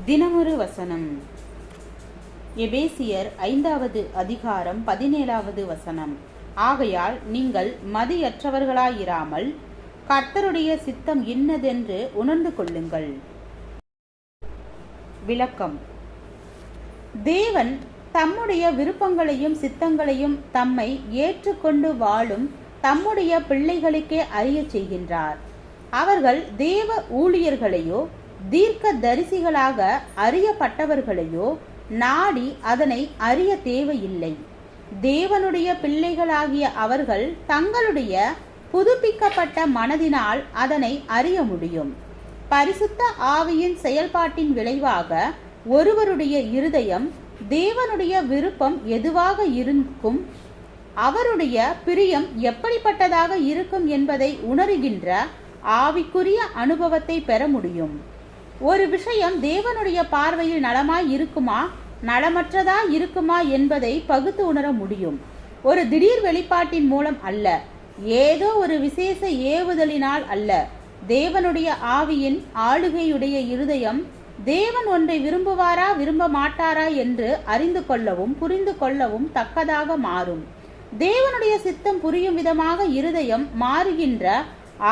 தினமொரு வசனம். எபேசியர் ஐந்தாவது அதிகாரம் பதினேழாவது வசனம். ஆகையால் நீங்கள் மதியற்றவர்களாயிராமல் கர்த்தருடைய சித்தம் இன்னதென்று உணர்ந்து கொள்ளுங்கள். விளக்கம். தேவன் தம்முடைய விருப்பங்களையும் சித்தங்களையும் தம்மை ஏற்றுக்கொண்டு வாழும் தம்முடைய பிள்ளைகளுக்கே அறியச் செய்கின்றார். அவர்கள் தேவ ஊழியர்களையோ தீர்க்க தரிசிகளாக அறியப்பட்டவர்களையோ நாடி அதனை அறிய தேவையில்லை. தேவனுடைய பிள்ளைகளாகிய அவர்கள் தங்களுடைய புதுப்பிக்கப்பட்ட மனதினால் அதனை அறிய முடியும். பரிசுத்த ஆவியின் செயல்பாட்டின் விளைவாக ஒருவருடைய இருதயம் தேவனுடைய விருப்பம் எதுவாக இருக்கும்? அவருடைய பிரியம் எப்படிப்பட்டதாக இருக்கும் என்பதை உணர்கின்ற ஆவிக்குரிய அனுபவத்தை பெற முடியும். ஒரு விஷயம் தேவனுடைய பார்வையில் நலமாய் இருக்குமா? நலமற்றதா இருக்குமா என்பதை பகுத்து உணர முடியும். ஒரு திடீர் வெளிப்பாட்டின் மூலம் அல்ல. ஏதோ ஒரு விசேஷ ஏவுதலினால் அல்ல. தேவனுடைய ஆவியின் ஆளுகையுடைய இருதயம் தேவன் ஒன்றை விரும்புவாரா விரும்ப மாட்டாரா என்று அறிந்து கொள்ளவும் புரிந்து கொள்ளவும் தக்கதாக மாறும். தேவனுடைய சித்தம் புரியும் விதமாக இருதயம் மாறுகின்ற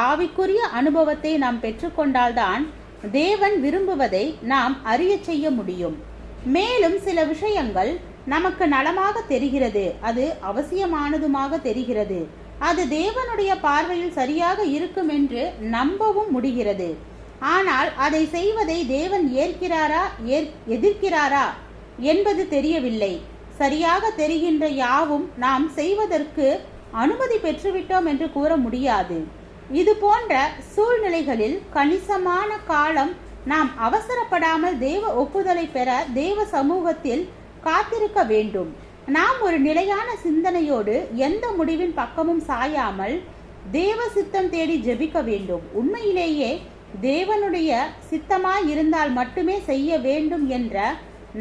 ஆவிக்குரிய அனுபவத்தை நாம் பெற்றுக்கொண்டால்தான் தேவன் விரும்புவதை நாம் அறிய செய்ய முடியும். மேலும் சில விஷயங்கள் நமக்கு நலமாக தெரிகிறது. அது அவசியமானதுமாக தெரிகிறது. அது தேவனுடைய பார்வையில் சரியாக இருக்கும் என்று நம்பவும் முடிகிறது. ஆனால் அதை செய்வதை தேவன் ஏற்கிறாரா ஏற் எதிர்க்கிறாரா என்பது தெரியவில்லை. சரியாக தெரிகின்ற யாவும் நாம் செய்வதற்கு அனுமதி பெற்றுவிட்டோம் என்று கூற முடியாது. இது போன்ற சூழ்நிலைகளில் கணிசமான காலம் நாம் அவசரப்படாமல் தேவ ஒப்புதலை பெற தேவ சமூகத்தில் காத்திருக்க வேண்டும். நாம் ஒரு நிலையான சிந்தனையோடு எந்த முடிவின் பக்கமும் சாயாமல் தேவ சித்தம் தேடி ஜெபிக்க வேண்டும். உண்மையிலேயே தேவனுடைய சித்தமாய் இருந்தால் மட்டுமே செய்ய வேண்டும் என்ற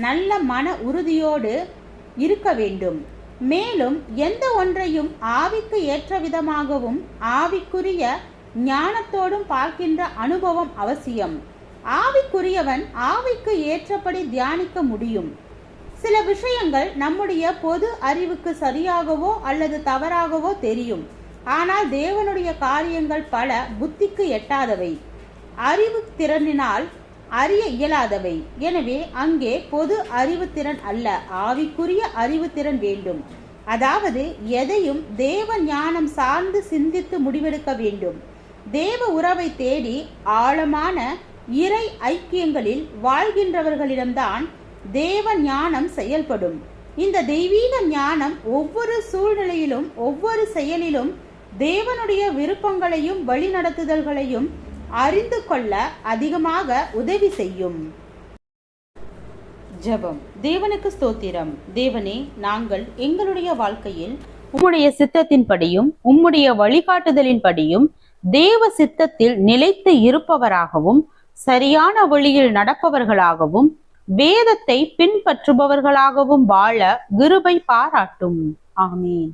நல்ல மன உறுதியோடு இருக்க வேண்டும். மேலும் எந்த ஒன்றையும் ஆவிக்கு ஏற்ற விதமாகவும் ஆவிக்குரிய ஞானத்தோடும் பார்க்கின்ற அனுபவம் அவசியம். ஆவிக்குரியவன் ஆவிக்கு ஏற்றபடி தியானிக்க முடியும். சில விஷயங்கள் நம்முடைய பொது அறிவுக்கு சரியாகவோ அல்லது தவறாகவோ தெரியும். ஆனால் தேவனுடைய காரியங்கள் பல புத்திக்கு எட்டாதவை. அறிவு திறனினால் அறிய இயலாதவை. எனவே அங்கே பொது அறிவுத்திறன் அல்ல. ஆவிக்குரிய அறிவுத்திறன் வேண்டும். அதாவது எதையும் தேவ ஞானம் சார்ந்து சிந்தித்து முடிவெடுக்க வேண்டும். தேவ உறவை தேடி ஆழமான இறை ஐக்கியங்களில் வாழ்கின்றவர்களிடம்தான் தேவ ஞானம் செயல்படும். இந்த தெய்வீக ஞானம் ஒவ்வொரு சூழ்நிலையிலும் ஒவ்வொரு செயலிலும் தேவனுடைய விருப்பங்களையும் வழிநடத்துதல்களையும் அறிந்து கொள்ள அதிகமாக உதவி செய்யும். ஜெபம். தேவனுக்கு ஸ்தோத்திரம். தேவனே நாங்கள் எங்களுடைய வாழ்க்கையில் உம்முடைய சித்தத்தின்படியும் உம்முடைய வழிகாட்டுதலின்படியும் தேவ சித்தத்தில் நிலைத்து இருப்பவராகவும் சரியான வழியில் நடப்பவர்களாகவும் வேதத்தை பின்பற்றுபவர்களாகவும் வாழ கிருபை பாராட்டும். ஆமீன்.